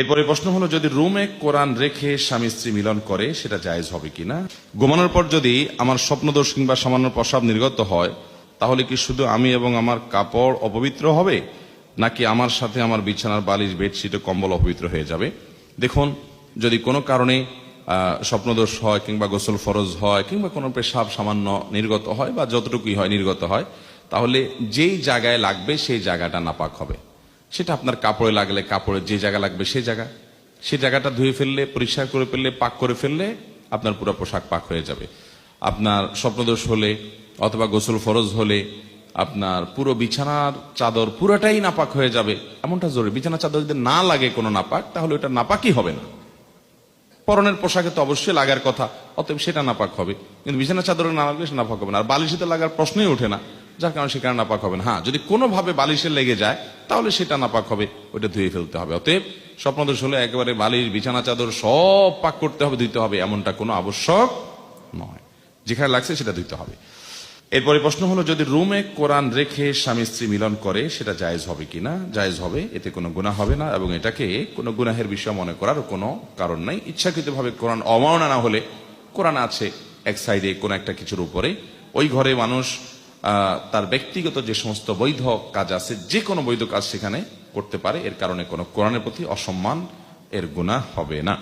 এরপরে প্রশ্ন হলো, যদি রুমে কোরআন রেখে স্বামী স্ত্রী মিলন করে, সেটা জায়েজ হবে কিনা ঘুমানোর পর যদি আমার স্বপ্নদোষ কিংবা সামান্য প্রসাব নির্গত হয়, তাহলে কি শুধু আমি এবং আমার কাপড় অপবিত্র হবে? নাকি আমার সাথে আমার বিছানার বালিশ, বেডশিট কম্বল অপবিত্র হয়ে যাবে? দেখুন, যদি কোনো কারণে স্বপ্নদোষ হয় কিংবা গোসল ফরজ হয় কিংবা কোনো পেশাব সামান্য নির্গত হয় বা যতটুকুই হয় নির্গত হয়, তাহলে যেই জায়গায় লাগবে সেই জায়গাটা নাপাক হবে। সেটা আপনার কাপড়ে লাগলে কাপড়ের যে জায়গা লাগবে সেই জায়গা। সেই জায়গাটা ধুয়ে ফেললে, পরিষ্কার করে ফেললে, পাক করে ফেললে আপনার পুরো পোশাক পাক হয়ে যাবে। আপনার স্বপ্নদোষ হলে অথবা গোসল ফরজ হলে আপনার পুরো বিছানার চাদর পুরোটাই নাপাক হয়ে যাবে। এমনটা জরুরি। বিছানার চাদর যদি না লাগে কোনো নাপাক, তাহলে ওটা নাপাকই হবে না। পরনের পোশাকে তো অবশ্যই লাগার কথা, অতএব সেটা নাপাক হবে। কিন্তু বিছানার চাদরে না লাগলে সেটা নাপাক হবে না। আর বালিশিতে লাগার প্রশ্নই ওঠে না। যার কারণে সেখানে নাপাক হবে না? হ্যাঁ যদি কোনোভাবে বালিশে লেগে যায়, তাহলে সেটা নাপাক হবে ওটা ধুয়ে ফেলতে হবে। অতএব স্বপ্নদোষ হলে একেবারে বালিশ, বিছানা, চাদর সব পাক করতে হবে, ধুইতে হবে, এমনটা কোনো আবশ্যক নয়। যেখানে লাগছে সেটা ধুইতে হবে। এরপরে প্রশ্ন হলো, যদি রুমে কোরআন রেখে স্বামী স্ত্রী মিলন করে, সেটা জায়েজ হবে কিনা? জায়েজ হবে, এতে কোনো গুনাহ হবে না, এবং এটাকে কোনো গুনাহের বিষয় মনে করার কোনো কারণ নাই। ইচ্ছাকৃতভাবে কোরআন অমাননা না হলে, কোরআন আছে এক সাইডে, কোনো একটা কিছুর উপরে। ওই ঘরে মানুষ তার ব্যক্তিগত যে সমস্ত বৈধ কাজ আছে, যে কোনো বৈধ কাজ সেখানে করতে পারে। এর কারণে কোনো কোরআনের প্রতি অসম্মান, এর গুণা হবে না।